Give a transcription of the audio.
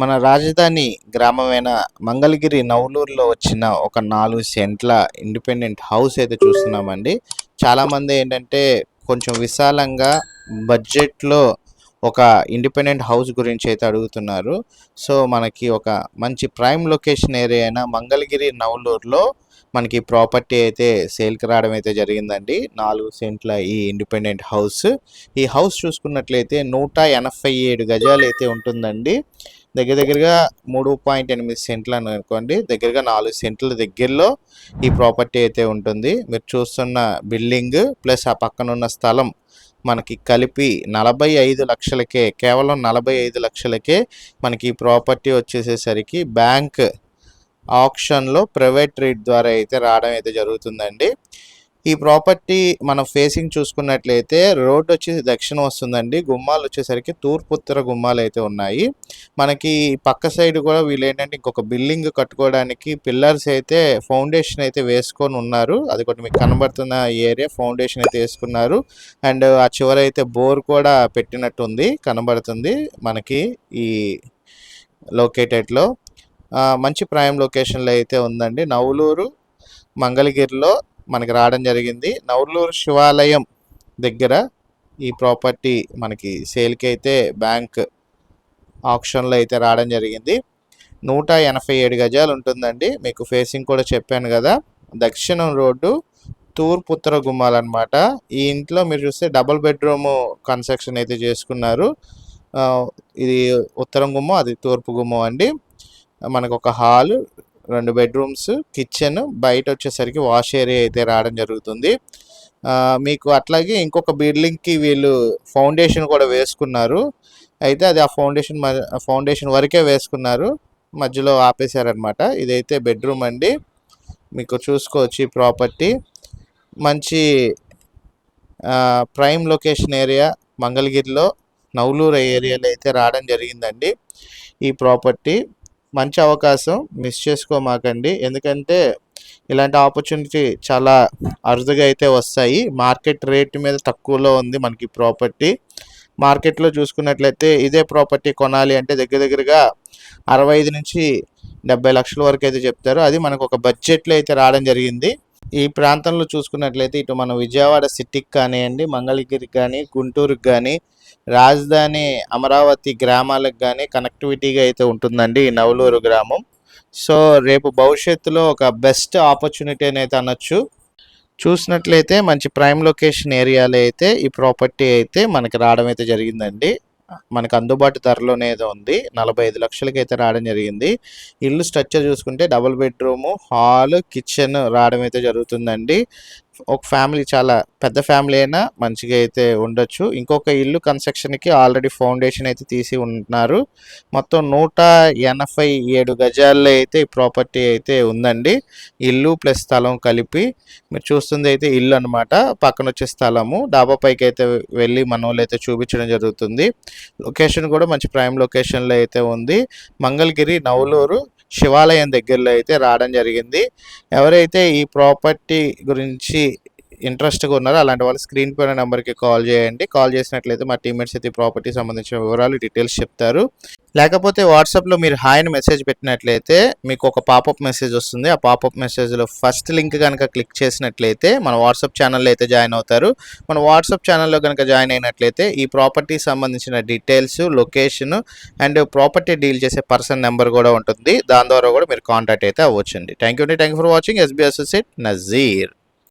మన రాజధాని గ్రామమైన మంగళగిరి నవలూరులో వచ్చిన ఒక నాలుగు సెంట్ల ఇండిపెండెంట్ హౌస్ అయితే చూస్తున్నామండి. చాలామంది ఏంటంటే కొంచెం విశాలంగా బడ్జెట్లో ఒక ఇండిపెండెంట్ హౌస్ గురించి అయితే అడుగుతున్నారు. సో మనకి ఒక మంచి ప్రైమ్ లొకేషన్ ఏరియా అయిన మంగళగిరి నవలూరులో మనకి ప్రాపర్టీ అయితే సేల్కి రావడం అయితే జరిగిందండి. నాలుగు సెంట్ల ఈ ఇండిపెండెంట్ హౌస్. ఈ హౌస్ చూసుకున్నట్లయితే నూట ఎనభై ఏడు గజాలు అయితే ఉంటుందండి. దగ్గర దగ్గరగా మూడు పాయింట్ ఎనిమిది సెంట్లు అని అనుకోండి. దగ్గరగా నాలుగు సెంట్ల దగ్గరలో ఈ ప్రాపర్టీ అయితే ఉంటుంది. మీరు చూస్తున్న బిల్డింగ్ ప్లస్ ఆ పక్కన ఉన్న స్థలం మనకి కలిపి నలభై ఐదు లక్షలకే కేవలం నలభై ఐదు లక్షలకే మనకి ఈ ప్రాపర్టీ వచ్చేసేసరికి బ్యాంక్ ఆప్షన్లో ప్రైవేట్ రేట్ ద్వారా అయితే రావడం అయితే జరుగుతుందండి. ఈ ప్రాపర్టీ మనం ఫేసింగ్ చూసుకున్నట్లయితే రోడ్ వచ్చేసి దక్షిణం వస్తుందండి. గుమ్మాలు వచ్చేసరికి తూర్పు ఉత్తర గుమ్మాలు అయితే ఉన్నాయి. మనకి పక్క సైడ్ కూడా వీళ్ళు ఏంటంటే ఇంకొక బిల్డింగ్ కట్టుకోవడానికి పిల్లర్స్ అయితే ఫౌండేషన్ అయితే వేసుకొని ఉన్నారు. అది కూడా మీకు కనబడుతున్న ఏరియా ఫౌండేషన్ అయితే వేసుకున్నారు. అండ్ ఆ చివర అయితే బోర్ కూడా పెట్టినట్టుంది కనబడుతుంది మనకి ఈ లొకేటెడ్లో మంచి ప్రైమ్ లొకేషన్లో అయితే ఉందండి. నవలూరు మంగళగిరిలో మనకి రావడం జరిగింది. నవలూరు శివాలయం దగ్గర ఈ ప్రాపర్టీ మనకి సేల్కి అయితే బ్యాంక్ ఆప్షన్లో అయితే రావడం జరిగింది. నూట ఎనభై ఏడు గజాలు ఉంటుందండి. మీకు ఫేసింగ్ కూడా చెప్పాను కదా. దక్షిణం రోడ్డు తూర్పు ఉత్తర గుమ్మాలన్నమాట ఈ ఇంట్లో మీరు చూస్తే డబుల్ బెడ్రూమ్ కన్స్ట్రక్షన్ అయితే చేసుకున్నారు. ఇది ఉత్తరం గుమ్మం అది తూర్పు గుమ్మం అండి. మనకు ఒక హాల్ రెండు బెడ్రూమ్స్ కిచెన్ బయట వచ్చేసరికి వాష్ ఏరియా అయితే రావడం జరుగుతుంది. మీకు అట్లాగే ఇంకొక బిల్డింగ్కి వీళ్ళు ఫౌండేషన్ కూడా వేసుకున్నారు. అయితే అది ఆ ఫౌండేషన్ ఫౌండేషన్ వరకే వేసుకున్నారు. మధ్యలో ఆపేశారనమాట ఇదైతే బెడ్రూమ్ అండి. మీకు చూసుకోవచ్చు ఈ ప్రాపర్టీ మంచి ప్రైమ్ లొకేషన్ ఏరియా మంగళగిరిలో నవలూరు ఏరియాలో అయితే రావడం జరిగిందండి ఈ ప్రాపర్టీ మంచి అవకాశం మిస్ చేసుకోమాకండి. ఎందుకంటే ఇలాంటి ఆపర్చునిటీ చాలా అరుదుగా అయితే వస్తాయి. మార్కెట్ రేట్ మీద తక్కువలో ఉంది మనకి ప్రాపర్టీ మార్కెట్లో చూసుకున్నట్లయితే ఇదే ప్రాపర్టీ కొనాలి అంటే దగ్గర దగ్గరగా అరవై ఐదు నుంచి డెబ్బై లక్షల వరకు అయితే చెప్తారు. అది మనకు ఒక బడ్జెట్లో అయితే రావడం జరిగింది. ఈ ప్రాంతంలో చూసుకున్నట్లయితే ఇటు మన విజయవాడ సిటీకి కానివ్వండి మంగళగిరికి కానీ గుంటూరుకి కానీ రాజధాని అమరావతి గ్రామాలకు కానీ కనెక్టివిటీగా అయితే ఉంటుందండి ఈ నవలూరు గ్రామం. సో రేపు భవిష్యత్తులో ఒక బెస్ట్ ఆపర్చునిటీ అయితే అనొచ్చు. చూసినట్లయితే మంచి ప్రైమ్ లొకేషన్ ఏరియాలో అయితే ఈ ప్రాపర్టీ అయితే మనకి రావడం అయితే జరిగిందండి. మనకు అందుబాటు ధరలోనే ఏదో ఉంది. నలభై ఐదు లక్షలకి అయితే రావడం జరిగింది. ఇల్లు స్ట్రక్చర్ చూసుకుంటే డబుల్ బెడ్రూము హాల్ కిచెన్ రావడం అయితే జరుగుతుందండి. ఒక ఫ్యామిలీ చాలా పెద్ద ఫ్యామిలీ అయినా మంచిగా అయితే ఉండొచ్చు. ఇంకొక ఇల్లు కన్స్ట్రక్షన్కి ఆల్రెడీ ఫౌండేషన్ అయితే తీసి ఉన్నారు. మొత్తం నూట ఎనభై ఏడు గజాల్లో అయితే ఈ ప్రాపర్టీ అయితే ఉందండి. ఇల్లు ప్లస్ స్థలం కలిపి మీరు చూస్తుంది అయితే ఇల్లు అనమాట పక్కన వచ్చే స్థలము. డాబా పైకి అయితే వెళ్ళి మన వాళ్ళు అయితే చూపించడం జరుగుతుంది. లొకేషన్ కూడా మంచి ప్రైమ్ లొకేషన్లో అయితే ఉంది. మంగళగిరి నవలూరు శివాలయం దగ్గరలో అయితే రావడం జరిగింది. ఎవరైతే ఈ ప్రాపర్టీ గురించి ఇంట్రెస్ట్గా ఉన్నారో అలాంటి వాళ్ళు స్క్రీన్ పైన నెంబర్కి కాల్ చేయండి. కాల్ చేసినట్లయితే మా టీమేట్స్ అయితే ప్రాపర్టీ సంబంధించిన వివరాలు డీటెయిల్స్ చెప్తారు. లేకపోతే వాట్సాప్లో మీరు హాయ్ని మెసేజ్ పెట్టినట్లయితే మీకు ఒక పాపప్ మెసేజ్ వస్తుంది. ఆ పాపప్ మెసేజ్లో ఫస్ట్ లింక్ కనుక క్లిక్ చేసినట్లయితే మన వాట్సాప్ ఛానల్లో అయితే జాయిన్ అవుతారు. మన వాట్సాప్ ఛానల్లో కనుక జాయిన్ అయినట్లయితే ఈ ప్రాపర్టీ సంబంధించిన details location and property deal చేసే పర్సన్ నెంబర్ కూడా ఉంటుంది. దాని ద్వారా కూడా మీరు కాంటాక్ట్ అయితే అవ్వచ్చండి. థ్యాంక్ యూ అండి. Thank you for watching. SB associate Nazeer.